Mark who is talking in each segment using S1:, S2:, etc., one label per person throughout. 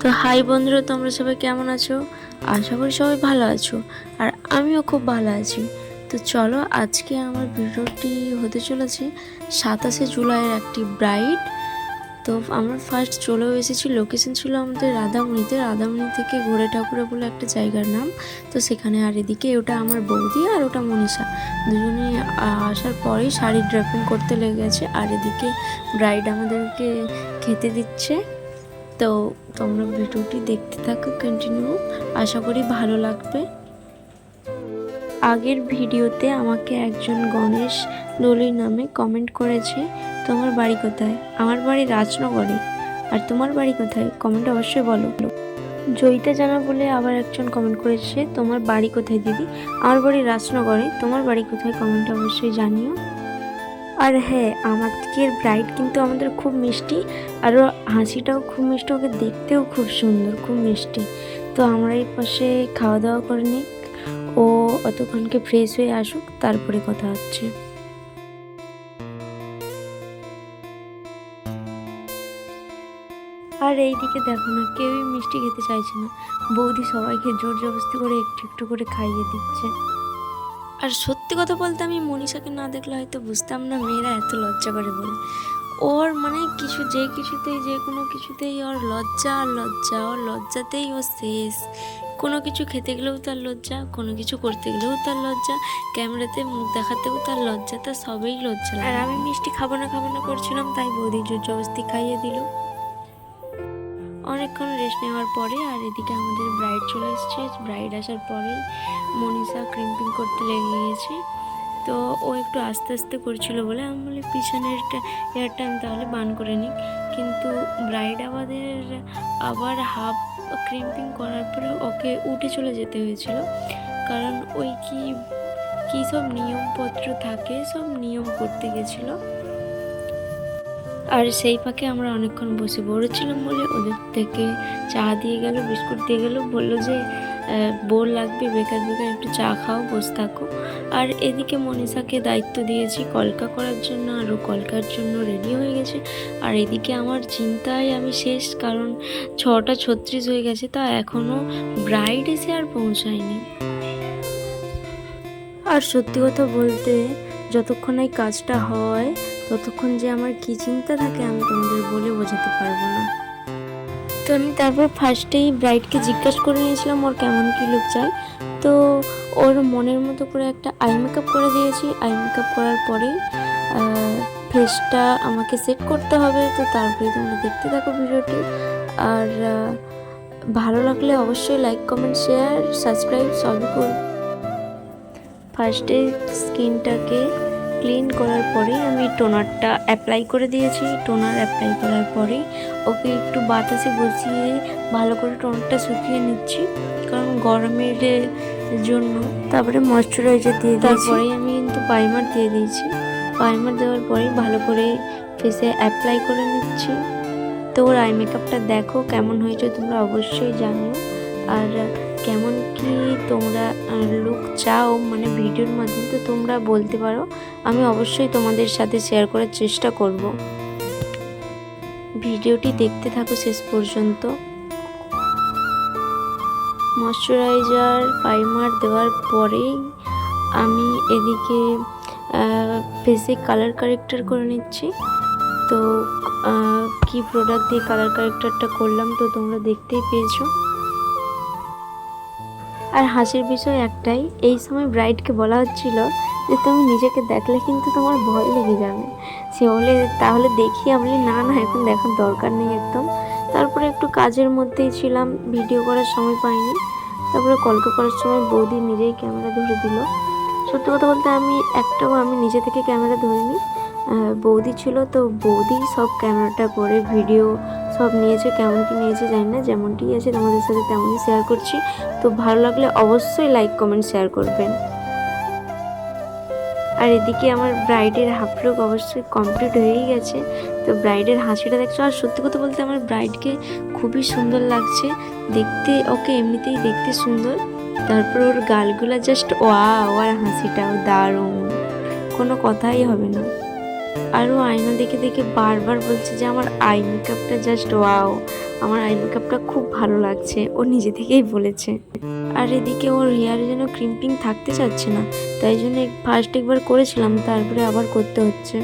S1: তো হাই বন্ধুরা, তোমরা সবাই কেমন আছো? আশা করি সবাই ভালো আছো, আর আমিও খুব ভালো আছি। তো চলো, আজকে আমার ভিডিওটি হতে চলেছে সাতাশে জুলাইয়ের একটি ব্রাইড তো আমরা ফার্স্ট চলেও এসেছি লোকেশন ছিল আমাদের রাধামণিতে। রাধামণি থেকে ঘোরে ঠাকুরা বলে একটা জায়গার নাম। তো সেখানে আর এদিকে ওটা আমার বৌদি আর ওটা মনীষা। দুজনে আসার পরেই শাড়ি ড্রাপিং করতে লেগে গেছে, আর এদিকে ব্রাইড আমাদেরকে খেতে দিচ্ছে। তো তোমরা ভিডিওটি দেখতে থাকো কন্টিনিউ আশা করি ভালো লাগবে। আগের ভিডিওতে আমাকে একজন গণেশ দলি নামে কমেন্ট করেছে, তোমার বাড়ি কোথায়? আমার বাড়ি রাজনগরে। আর তোমার বাড়ি কোথায়? কমেন্ট অবশ্যই বলো। জয়িতা জানা বলে আবার একজন কমেন্ট করেছে, তোমার বাড়ি কোথায় দিদি? আমার বাড়ি রাজনগরে। তোমার বাড়ি কোথায়? কমেন্ট অবশ্যই জানিও। আর হ্যাঁ আমাদের ব্রাইড কিন্তু আমাদের খুব মিষ্টি আর হাসিটাও খুব মিষ্টি, ওকে দেখতেও খুব সুন্দর, খুব মিষ্টি। তো আমরা এই পাশে খাওয়া দাওয়া করে নিই, ও অতক্ষণকে ফ্রেশ হয়ে আসুক, তারপরে কথা হচ্ছে। আর এইদিকে দেখো না, কেউই মিষ্টি খেতে চাইছে না। বৌদি সবাইকে জোর জবরদস্তি করে একটু একটু করে খাইয়ে দিচ্ছে। আর সত্যি কথা বলতে আমি মনীষাকে না দেখলে হয়তো বুঝতাম না, মেয়েরা এত লজ্জা করে বলে। ওর মানে কিছু যে কিছুতেই, যে কোনো কিছুতেই ওর লজ্জা, আর লজ্জা, ওর লজ্জাতেই ও শেষ। কোনো কিছু খেতে গেলেও তার লজ্জা, কোনো কিছু করতে গেলেও তার লজ্জা, ক্যামেরাতে মুখ দেখাতেও তার লজ্জা তার সবেই লজ্জা আর আমি মিষ্টি খাব না খাব না করছিলাম, তাই বৌদি জোর জবস্তি খাইয়ে দিল। অনেকক্ষণ রেস্ট নেওয়ার পরে আর এদিকে আমাদের ব্রাইড চলে এসছে। ব্রাইড আসার পরেই মনীষা ক্রিম্পিং করতে লেগে গিয়েছে তো ও একটু আস্তে আস্তে করছিল বলে আমি বলি, পিছনের এয়ারটা আমি তাহলে বান করে নিই। কিন্তু ব্রাইড আমাদের আবার হাফ ক্রিম্পিং করার পরে ওকে উঠে চলে যেতে হয়েছিল। কারণ ওই কি, কী সব নিয়মপত্র থাকে, সব নিয়ম করতে গেছিল। আর সেই ফাঁকে আমরা অনেকক্ষণ বসে পড়েছিলাম বলে ওদের থেকে চা দিয়ে গেল, বিস্কুট দিয়ে গেল, বলল যে বোর লাগবে, বেকার বেকার একটু চা খাও, বসে থাকো। আর এদিকে মনীষাকে দায়িত্ব দিয়েছি কলকা করার জন্য, আর ও কলকার জন্য রেডি হয়ে গেছে। আর এদিকে আমার চিন্তায় আমি শেষ, কারণ ছটা ছত্রিশ হয়ে গেছে, তা এখনও ব্রাইড এসে আর পৌঁছায়নি। আর সত্যি কথা বলতে, যতক্ষণ এই কাজটা হয় ততক্ষণ যে আমার কী চিন্তা থাকে আমি তোমাদের বলে বোঝাতে পারব না। তো আমি তারপর ফার্স্টেই ব্রাইডকে জিজ্ঞাসা করে নিয়েছিলাম, ওর কেমন কী লুক চাই? তো ওর মনের মতো করে একটা আই মেকআপ করে দিয়েছি। আই মেকআপ করার পরেই ফেসটা আমাকে সেট করতে হবে। তো তারপরে তোমরা দেখতে থাকো ভিডিওটি। আর ভালো লাগলে অবশ্যই লাইক কমেন্ট শেয়ার সাবস্ক্রাইব সবই করবে ফার্স্টে স্কিনটাকে ক্লিন করার পরেই আমি টোনারটা অ্যাপ্লাই করে দিয়েছি। টোনার অ্যাপ্লাই করার পরেই ওকে একটু বাতাসে বসিয়ে ভালো করে টোনারটা শুকিয়ে নিচ্ছি। কারণ গরমের জন্য তারপরে ময়শ্চারাইজার দিয়ে তারপরেই আমি কিন্তু প্রাইমার দিয়ে দিয়েছি। প্রাইমার দেওয়ার পরেই ভালো করে ফেসে অ্যাপ্লাই করে নিচ্ছি। তো ওর আই মেকআপটা দেখো কেমন হয়েছে, তোমরা অবশ্যই জানিও। আর কেমন কি তোমরা লুক চাও মানে ভিডিওর মাধ্যমে তো তোমরা বলতে পারো, আমি অবশ্যই তোমাদের সাথে শেয়ার করার চেষ্টা করব। ভিডিওটি দেখতে থাকো শেষ পর্যন্ত। ময়শ্চারাইজার প্রাইমার দেওয়ার পরেই আমি এদিকে ফেসে কালার কারেক্টার করে নিচ্ছি। তো কি প্রোডাক্ট দিয়ে কালার কারেক্টারটা করলাম তো তোমরা দেখতেই পেয়েছ। আর হাসির বিষয় একটাই, এই সময় ব্রাইডকে বলা হচ্ছিল যে তুমি নিজেকে দেখলে কিন্তু তোমার ভয় লেগে যাবে। সে বলে তাহলে দেখি আমি। না না, এখন দেখার দরকার নেই একদম। তারপরে একটু কাজের মধ্যেই ছিলাম ভিডিও করার সময় পাইনি। তারপরে কলকা করার সময় বৌদি নিজেই ক্যামেরা ধরে দিল। সত্যি কথা বলতে আমি একটাও আমি নিজে থেকে ক্যামেরা ধরিনি। বৌদি ছিল, তো বৌদি সব ক্যামেরাটা করে ভিডিও সব নিয়েছে কেমন কি নিয়েছে জানি না, যেমনটি আছে তোমাদের সাথে তেমনই শেয়ার করছি। তো ভালো লাগলে অবশ্যই লাইক কমেন্ট শেয়ার করবেন। আর এদিকে আমার ব্রাইডের হাফ লুক অবশ্যই কমপ্লিট হয়েই গেছে। তো ব্রাইডের হাসিটা দেখছ, আর সত্যি কথা বলতে আমার ব্রাইডকে খুবই সুন্দর লাগছে। দেখতে, ওকে এমনিতেই দেখতে সুন্দর। তারপর ওর গালগুলা জাস্ট ওয়া আর হাসিটাও দারুণ। কোনো কথাই হবে না। আর ও আয়না দেখে দেখে বারবার বলছে যে আমার আই মেকআপটা জাস্ট ওয়াও আমার আই মেকআপটা খুব ভালো লাগছে, ও নিজে থেকেই বলেছে। আর এদিকে ওর হেয়ারে যেন ক্রিম্পিং থাকতে চাচ্ছে না, তাই জন্য ফার্স্ট একবার করেছিলাম, তারপরে আবার করতে হচ্ছে।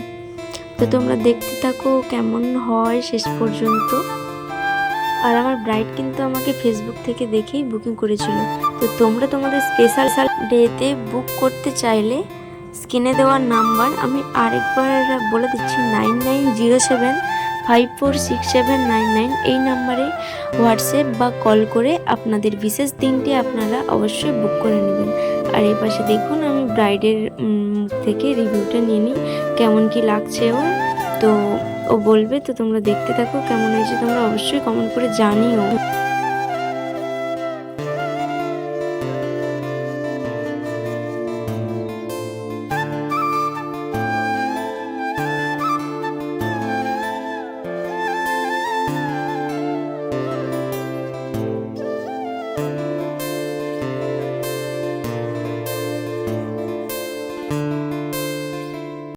S1: তো তোমরা দেখতে থাকো কেমন হয় শেষ পর্যন্ত। আর আমার ব্রাইড কিন্তু আমাকে ফেসবুক থেকে দেখেই বুকিং করেছিল। তো তোমরা তোমাদের স্পেশাল ডেতে বুক করতে চাইলে স্ক্রিনে দেওয়ার নাম্বার, আমি আরেকবার বলে দিচ্ছি nine nine zero seven five four six seven nine nine. এই নাম্বারে হোয়াটসঅ্যাপ বা কল করে আপনাদের বিশেষ দিনটি আপনারা অবশ্যই বুক করে নেবেন। আর এই পাশে দেখুন, আমি ব্রাইডের থেকে রিভিউটা নিয়ে নিই, কেমন কি লাগছে ওর। তো ও বলবে, তো তোমরা দেখতে থাকো, কেমন হয়েছে তোমরা অবশ্যই কমেন্ট করে জানিও।